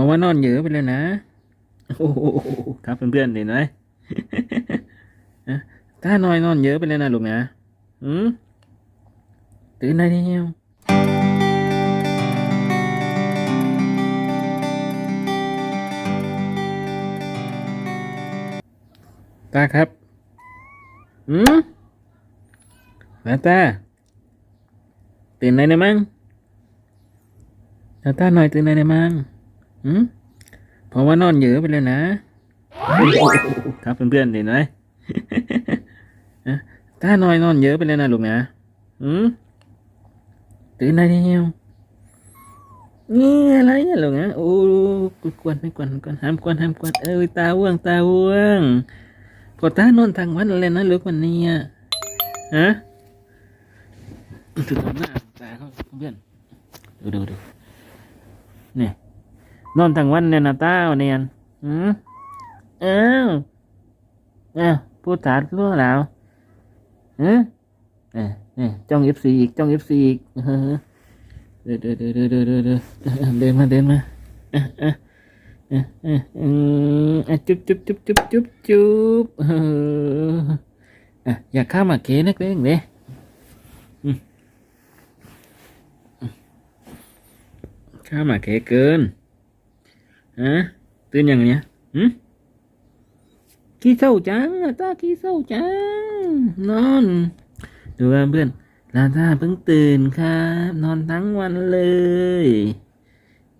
ราะว่านอนเยอะไปเลยนะ โอ้โหครับเพื่อนๆเห็นไหมฮะถ้านอนนอนเยอะไปเลยนะลูกนะอืมตื่นได้แล้วตาครับ อืมนาตาตื่นได้แล้วมั้งนาตาหน่อยตื่นได้แล้วมั้ง อืมเพราะว่านอนเยอะไปเลยนะ ครับเพื่อนๆเห็นไหมฮะถ้านอนนอนเยอะไปเลยนะลูกนะอืมตื่นได้แล้วนี่อะไรอะลูกนะโอ้กวนไม่กวนไม่กวนห้ามกวนห้ามกวนเอ้ยตาว่วงตาว่วงพอตานอนทางวันเลยนะลูกวันนี้อะฮะถึงหน้าตาเขาเพื่อนดูดูดูเนี่ย นอนทั้งวันเนี่ยนะต้าเนี่ยอืมเอ้าเอ้าพูดตัดรู้แล้วอืมเอ้าจ้องเอฟซีอีกจ้องเอฟซีอีกเดินเดินเดินเดินเดินเดินเดินมาเดินมาจุ๊บจุ๊บจุ๊บจุ๊บจุ๊บจุ๊บเออยากข้ามาเกนักเลงเลยข้ามาเกเกิน ฮะตื่นยังเนี้ยหืมขี้เศร้าจังตาขี้เศร้าจัง นอน ดูว่าเพื่อนลาตาเพิ่งตื่นครับ นอนทั้งวันเลย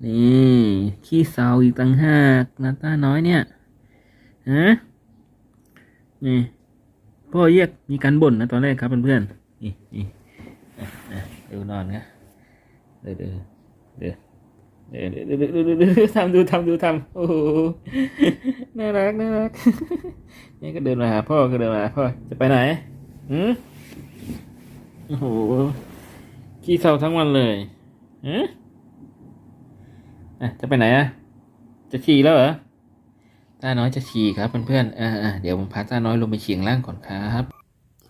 นี่ขี้เศร้าอีกต่างหากลาตาน้อยเนี่ยฮะนี่พ่อเรียกมีการบ่นนะตอนแรกครับเพื่อนๆนี่นี่อะอะดูนอนนะเดี๋ยวเดี๋ยวเดี๋ยว เดี๋ยวเดี๋ยวเดี๋ยวเดี๋ยวเดี๋ยวเดี๋ยวทำดูทำดูทำโอ้โหน่ารักน่ารักนี่ก็เดินมาหาพ่อก็เดินมาหาพ่อจะไปไหนหืมโอ้โหขี้เศร้าทั้งวันเลยฮะอะจะไปไหนอะจะฉี่แล้วเหรอตาน้อยจะฉี่ครับเพื่อนๆอ่าอ่าเดี๋ยวผมพาตาน้อยลงไปฉี่ข้างล่างก่อนครับ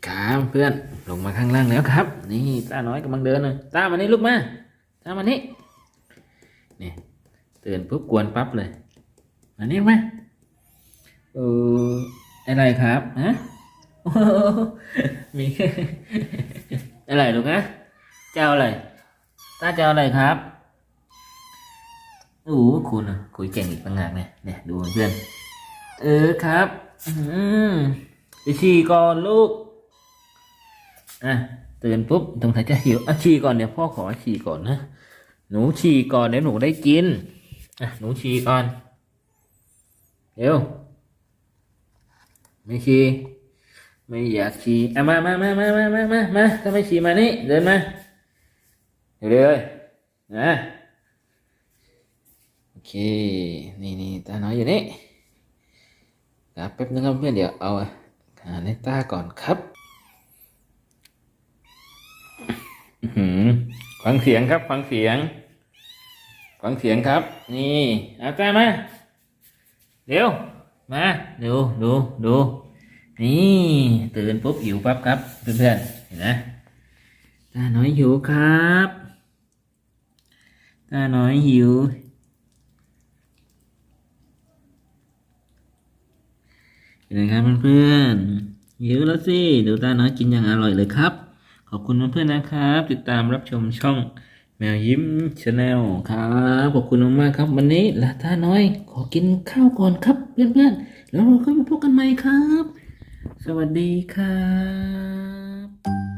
ครับเพื่อนลงมาข้างล่างแล้วครับ นี่ตาน้อยกำลังเดินเลยตามานี่ลูกมาตามานี่ นี่ตื่นปุ๊บกวนปั๊บเลยมานี่มเอออะไรครับฮะมีอะไรลูกนะเจ้าอะไรตาเจ้าอะไรครับโอ้โหคุณอะคุยเก่งอีกต่างหากเนี่ยเนี่ยดูเพื่อนเออครับ อืมไปฉี่ก่อนลูกอะตื่นปุ๊บตรงไหนจะหิวอะฉี่ก่อนเดี๋ยวพ่อขอฉี่ก่อนนะ หนูฉี่ก่อนเดี๋ยวหนูได้กินอะหนูฉี่ก่อนเร็วไม่ชีไม่อยากชีอะมามามามามามามามาถ้าไม่ชีมานี่เดินมาเดี๋ยวเลยนะโอเคนี่นี่ตาน้อยอยู่นี่ครับแป๊บนึงครับเพื่อนเดี๋ยวเอาหาในตาก่อนครับหือฟังเสียงครับฟังเสียง ฟังเสียงครับ นี่เอาตามาเดี๋ยวมาดูดูดูนี่ตื่นปุ๊บหิวปั๊บครับเพื่อนๆเห็นไหมตาหน้อยหิวครับตาหน้อยหิวเป็นไงครับเพื่อนๆหิวแล้วสิดูตาน้อยกินอย่างอร่อยเลยครับ ขอบคุณเพื่อนๆนะครับ ติดตามรับชมช่อง แมวยิ้มชาแนลครับขอบคุณมากๆครับ วันนี้ลาตาน้อย ขอกินข้าวก่อนครับ เพื่อนๆ แล้วเราค่อยมาพบกันใหม่ครับ สวัสดีครับ